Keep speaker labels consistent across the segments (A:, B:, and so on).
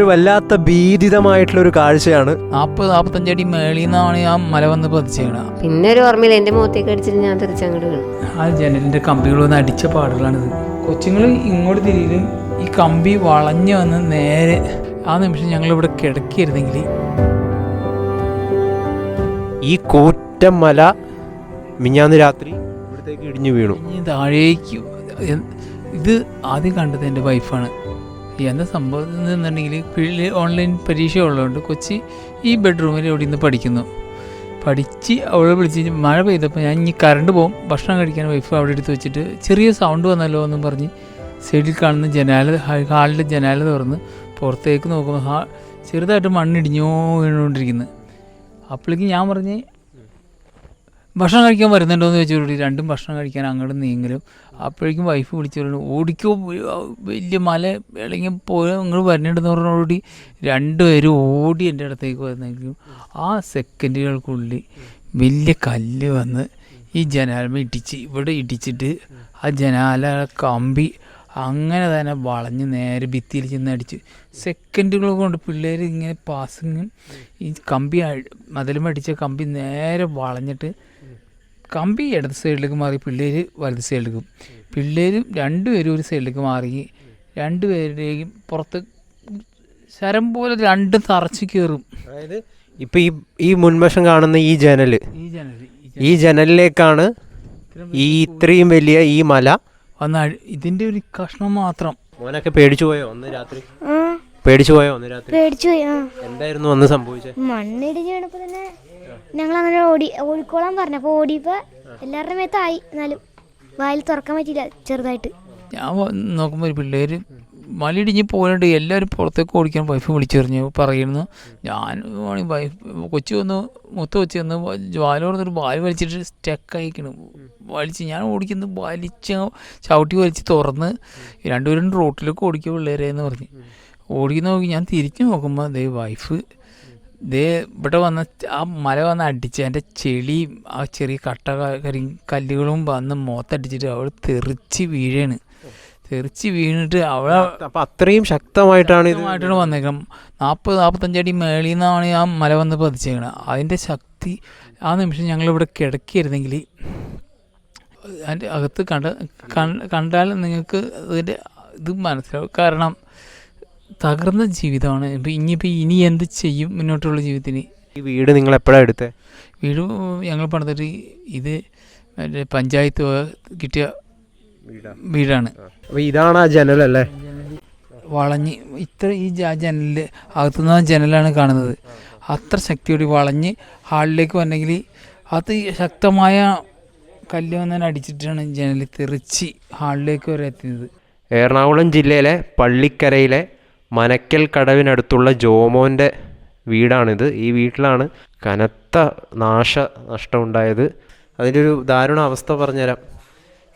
A: ഒരു വല്ലാത്ത ഭീതിതമായിട്ടുള്ള ഒരു കാഴ്ചയാണ്.
B: നാപ്പത് നാപ്പത്തഞ്ചടി മേളിൽ നിന്നാണ് ആ മല വന്ന് പതിച്ചേക്കണ.
C: പിന്നെ ഒരു ഓർമ്മയില്ല. എന്റെ മുഖത്തേക്ക് അടിച്ചിട്ട് ഞാൻ തിരിച്ചങ്ങോട്ട് വീണു.
B: ആ ജനലിന്റെ കമ്പികൾ വന്ന് അടിച്ച പാടുകളാണിത്. കൊച്ചുങ്ങൾ ഇങ്ങോട്ട് തിരിയിലും ഈ കമ്പി വളഞ്ഞു വന്ന് നേരെ ആ നിമിഷം ഞങ്ങൾ ഇവിടെ കിടക്കിയിരുന്നെങ്കിൽ
A: ഈ കൂറ്റം മല മിഞ്ഞാന്ന് രാത്രി ഇവിടത്തേക്ക് ഇടിഞ്ഞു വീണു.
B: ഇനി താഴേക്ക് ഇത് ആദ്യം കണ്ടത് എന്റെ വൈഫാണ് എന്താ സംഭവം എന്നുണ്ടെങ്കിൽ പിള്ളി ഓൺലൈൻ പരീക്ഷ ഉള്ളതുകൊണ്ട് കൊച്ചി ഈ ബെഡ്റൂമിൽ ഇവിടെ നിന്ന് പഠിക്കുന്നു. പഠിച്ച് അവളെ വിളിച്ച് മഴ പെയ്തപ്പോൾ ഞാൻ ഇനി കറണ്ട് പോകും ഭക്ഷണം കഴിക്കാൻ വൈഫ് അവിടെ എടുത്ത് വെച്ചിട്ട് ചെറിയ സൗണ്ട് വന്നല്ലോ എന്നും പറഞ്ഞ് സൈഡിൽ കാണുന്ന ജനാല ഹാളിന്റെ ജനാല തുറന്ന് പുറത്തേക്ക് നോക്കുമ്പോൾ ഹാ ചെറുതായിട്ട് മണ്ണിടിഞ്ഞോ വീണുകൊണ്ടിരിക്കുന്നത് അപ്പോഴേക്ക് ഞാൻ പറഞ്ഞ് ഭക്ഷണം കഴിക്കാൻ വരുന്നുണ്ടോ എന്ന് കൂടി രണ്ടും ഭക്ഷണം കഴിക്കാൻ അങ്ങോട്ട് നീങ്ങലും. അപ്പോഴേക്കും വൈഫ് വിളിച്ചു പറഞ്ഞു ഓടിക്കോ വലിയ മല ഇളങ്ങി പോയ നിങ്ങൾ വരണുണ്ടെന്ന് പറഞ്ഞോടി രണ്ടുപേരും ഓടി എന്റെ അടുത്തേക്ക് വന്നെങ്കിലും ആ സെക്കൻഡുകൾക്കുള്ളിൽ വലിയ കല്ല് വന്ന് ഈ ജനാലമ ഇടിച്ച് ഇവിടെ ഇടിച്ചിട്ട് ആ ജനാല കമ്പി അങ്ങനെ തന്നെ വളഞ്ഞ് നേരെ ഭിത്തിയിൽ ചെന്ന് അടിച്ച്. സെക്കൻഡുകൾ കൊണ്ട് പിള്ളേർ ഇങ്ങനെ പാസിങ്ങും ഈ കമ്പി മതിലും അടിച്ച കമ്പി നേരെ വളഞ്ഞിട്ട് കമ്പി ഇടത് സൈഡിലേക്ക് മാറി പിള്ളേർ വലത് സൈഡിലേക്കും. പിള്ളേരും രണ്ടുപേരും ഒരു സൈഡിലേക്ക് മാറി. രണ്ടുപേരുടെയും പുറത്ത് ശരം പോലെ രണ്ടും തറച്ച് കയറും.
A: അതായത് ഇപ്പൊ ഈ ഈ മുൻവശം കാണുന്ന ഈ ജനൽ
B: ഈ ജനൽ
A: ഈ ജനലിലേക്കാണ് ഈ ഇത്രയും വലിയ ഈ മല.
B: വന്ന ഇതിന്റെ ഒരു കഷ്ണം മാത്രം.
A: മോനൊക്കെ പേടിച്ചു പോയോ ഒന്ന് രാത്രി? പേടിച്ചു പോയോ ഒന്ന് രാത്രി?
D: പേടിച്ചു പോയോ
A: എന്തായിരുന്നു അന്ന് സംഭവിച്ചത്
D: മണ്ണിടിഞ്ഞ് വീണപ്പോ തന്നെ ഞങ്ങൾ അങ്ങനെ ഓടി ഓടിക്കോളാൻ പറഞ്ഞു അപ്പൊ ഓടിയപ്പോ എല്ലാവരുടെ മേത്തായി. എന്നാലും വായിൽ തുറക്കാൻ പറ്റിയില്ല ചെറുതായിട്ട്.
B: ഞാൻ നോക്കുമ്പോ നോക്കുമ്പോൾ ഒരു പിള്ളേർ മലയിടിഞ്ഞ് പോയിട്ട് എല്ലാവരും പുറത്തേക്ക് ഓടിക്കാൻ വൈഫ് വിളിച്ചെറിഞ്ഞു പറയുന്നു. ഞാൻ വൈഫ് കൊച്ചു വന്ന് മുത്ത കൊച്ചു വന്ന് ജ്വാല ബാൽ വലിച്ചിട്ട് സ്റ്റക്ക് അയക്കണം വലിച്ച് ഞാൻ ഓടിക്കുന്നു വലിച്ച് ചവിട്ടി വലിച്ച് തുറന്ന് രണ്ടുപേരും റോട്ടിലേക്ക് ഓടിക്കുക പിള്ളേരെ എന്ന് പറഞ്ഞ്. ഓടിക്കുന്ന നോക്കി ഞാൻ തിരിഞ്ഞു നോക്കുമ്പോൾ അതേ വൈഫ് ദേ ഇവിടെ വന്ന ആ മല വന്ന് അടിച്ച് എന്റെ ചെളി ആ ചെറിയ കട്ട കരി കല്ലുകളും വന്ന് മുഖത്തടിച്ചിട്ട് അവൾ തെറിച്ച് വീഴാണ്. തെറിച്ച് വീണിട്ട് അവളെ
A: അപ്പം അത്രയും ശക്തമായിട്ടാണ്
B: ഇതുമായിട്ടാണ് വന്നേക്കണം. നാൽപ്പത് നാൽപ്പത്തഞ്ചടി മേളിൽ നിന്നാണ് ആ മല വന്ന് പതിച്ചേക്കണം. അതിന്റെ ശക്തി ആ നിമിഷം ഞങ്ങളിവിടെ കിടക്കിയിരുന്നെങ്കിൽ അതിന്റെ അകത്ത് കണ്ട കണ്ടാൽ നിങ്ങൾക്ക് അതിന്റെ ഇത് മനസ്സിലാവും. കാരണം തകർന്ന ജീവിതമാണ്. ഇപ്പം ഇനിയിപ്പോൾ ഇനി എന്ത് ചെയ്യും മുന്നോട്ടുള്ള ജീവിതത്തിന്?
A: ഈ വീട് നിങ്ങൾ എപ്പോഴാണ് എടുത്തത്
B: വീട് ഞങ്ങൾ പണിതിട്ട് ഇത് മറ്റേ പഞ്ചായത്ത് കിട്ടിയ വീടാണ്.
A: അപ്പോൾ ഇതാണ് ആ ജനലല്ലേ
B: വളഞ്ഞ് ഇത്ര ഈ ജനലിൽ അകത്തുനിന്ന് ജനലാണ് കാണുന്നത്. അത്ര ശക്തിയോടെ വളഞ്ഞ് ഹാളിലേക്ക് വന്നെങ്കിൽ അത് ശക്തമായ കല്ല് വന്നാൽ അടിച്ചിട്ടാണ് ജനൽ തെറിച്ച് ഹാളിലേക്ക് വരെ എത്തിയത്.
A: എറണാകുളം ജില്ലയിലെ പള്ളിക്കരയിലെ മനക്കൽ കടവിനടുത്തുള്ള ജോമോന്റെ വീടാണിത്. ഈ വീട്ടിലാണ് കനത്ത നാശ നഷ്ടമുണ്ടായത്. അതിന്റെ ഒരു ദാരുണ അവസ്ഥ പറഞ്ഞുതരാം.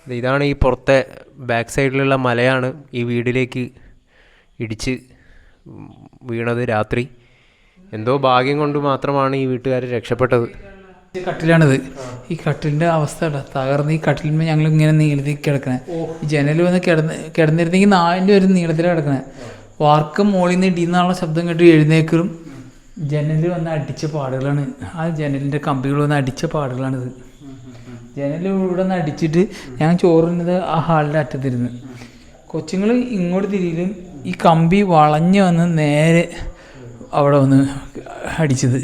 A: ഇത് ഇതാണ് ഈ പുറത്തെ ബാക്ക് സൈഡിലുള്ള മലയാണ് ഈ വീടിലേക്ക് ഇടിച്ച് വീണത് രാത്രി. എന്തോ ഭാഗ്യം കൊണ്ട് മാത്രമാണ് ഈ വീട്ടുകാർ രക്ഷപ്പെട്ടത്.
B: കട്ടിലാണിത്. ഈ കട്ടിലിന്റെ അവസ്ഥ തകർന്ന് ഈ കട്ടിലിന്മേൽ ഞങ്ങൾ ഇങ്ങനെ നീളത്തിൽ കിടക്കണേ. ഈ ജനൽ വന്ന് കിടന്ന് കിടന്നിരുന്നെങ്കിൽ നാലിന്റെ ഒരു നീളത്തിൽ കിടക്കണേ. വാർക്കം മോളിൽ നിന്ന് ശബ്ദം കേട്ട് എഴുന്നേക്കലും ജനൽ വന്ന് അടിച്ച പാടുകളാണ്. ആ ജനലിന്റെ കമ്പികൾ വന്ന് അടിച്ച പാടുകളാണിത്. ജനൽ ഇവിടെ നിന്ന് അടിച്ചിട്ട് ഞാൻ ചോറുന്നത് ആ ഹാളിന്റെ അറ്റത്തിരുന്ന്. കൊച്ചുങ്ങൾ ഇങ്ങോട്ട് തിരിയിലും ഈ കമ്പി വളഞ്ഞു വന്ന് നേരെ അവിടെ വന്ന് അടിച്ചത്.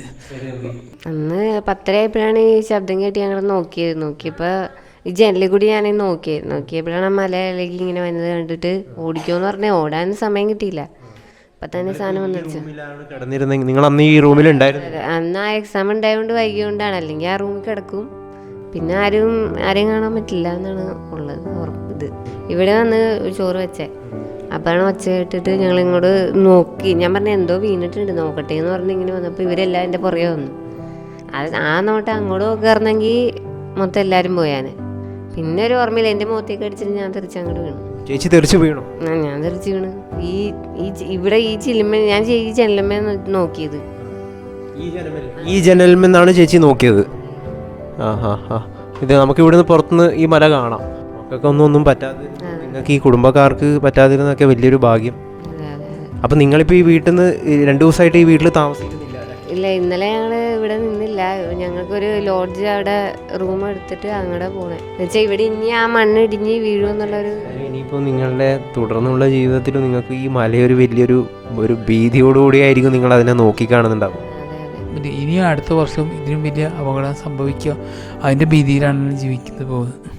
C: അന്ന് പത്തരയായപ്പോഴാണ് ഈ ശബ്ദം കേട്ട് ഞങ്ങൾ നോക്കിയത്. നോക്കിയപ്പോൾ ഈ ജനലിൽ കൂടി ഞാൻ നോക്കിയായിരുന്നു നോക്കിയപ്പോഴാണ് മലയിലേക്ക് ഇങ്ങനെ വന്നത് കണ്ടിട്ട് ഓടിക്കോന്ന് പറഞ്ഞാൽ ഓടാൻ സമയം കിട്ടിയില്ല. അപ്പം തന്നെ സാധനം വന്നിടിച്ചു
A: കിടന്നിരുന്നെങ്കിൽ നിങ്ങൾ അന്ന് ഈ റൂമിൽ
C: ഉണ്ടായിരുന്നു? അന്ന് ആ എക്സാം ഉണ്ടായതുകൊണ്ട് വൈകിയോണ്ടാണ്. അല്ലെങ്കിൽ ആ റൂമിൽ കിടക്കും. പിന്നെ ആരും ആരെയും കാണാൻ പറ്റില്ല എന്നാണ് ഉള്ളത് ഇത്. ഇവിടെ വന്ന് ചോറ് വെച്ചേ. അപ്പോഴാണ് ഒച്ച കേട്ടിട്ട് ഞങ്ങൾ ഇങ്ങോട്ട് നോക്കി. ഞാൻ പറഞ്ഞ എന്തോ വീണിട്ടുണ്ട്. നോക്കട്ടെ എന്ന് പറഞ്ഞ് ഇങ്ങനെ വന്നപ്പോൾ ഇവരെല്ലാം എന്റെ പുറകെ വന്നു. അത് ആ നോട്ട് അങ്ങോട്ട് നോക്കാറുണ്ടെങ്കിൽ മൊത്തം എല്ലാവരും പോയാന്. പിന്നെ ഒരു ഓർമ്മയില്ല. എന്റെ മുഖത്തേക്ക് അടിച്ചിട്ട് ഞാൻ തിരിച്ച് അങ്ങോട്ട് വീണു.
A: ചേച്ചി തെറിച്ച് വീണു?
C: ആ, ഞാൻ തെറിച്ച് വീണു. ഈ ഈ ചി- ഇവിടെ ഈ ചില്ലുമ്മ ഞാൻ ഈ ചെല്ലമ്മ നോക്കിയത്.
A: ഈ ജനലിൽ ചേച്ചി നോക്കിയത്. ആ ഹാ. ഹാ ഇത് നമുക്ക് ഇവിടുന്ന് പുറത്തുനിന്ന് ഈ മല കാണാം. ഒന്നും ഒന്നും പറ്റാതെ നിങ്ങൾക്ക് ഈ കുടുംബക്കാർക്ക് പറ്റാതിരുന്നൊക്കെ വലിയൊരു ഭാഗ്യം.
C: അതെ അതെ അതെ.
A: അപ്പോൾ നിങ്ങളിപ്പോൾ ഈ വീട്ടിൽ നിന്ന് രണ്ട് ദിവസമായിട്ട് ഈ വീട്ടിൽ താമസിക്കുന്നില്ല അല്ലേ?
C: ഇല്ല ഇന്നലെ ഞങ്ങൾ ഇവിടെ നിന്നില്ല. ഞങ്ങൾക്കൊരു ലോഡ്ജ് അവിടെ റൂം എടുത്തിട്ട് അങ്ങോട്ട് പോണേ. എന്നുവെച്ചാൽ ഇവിടെ ഇനി ആ മണ്ണ് ഇടിഞ്ഞ് വീഴുമെന്നുള്ളൊരു
A: ഇനിയിപ്പോൾ നിങ്ങളുടെ തുടർന്നുള്ള ജീവിതത്തിൽ നിങ്ങൾക്ക് ഈ മലയൊരു വലിയൊരു ഒരു ഭീതിയോടുകൂടി ആയിരിക്കും നിങ്ങൾ അതിനെ നോക്കിക്കാണുന്നുണ്ടാവും
B: പിന്നെ ഇനിയും അടുത്ത വർഷം ഇതിനും വലിയ അപകടം സംഭവിക്കുക അതിന്റെ ഭീതിയിലാണ് ജീവിക്കുന്നത് പോകുന്നത്.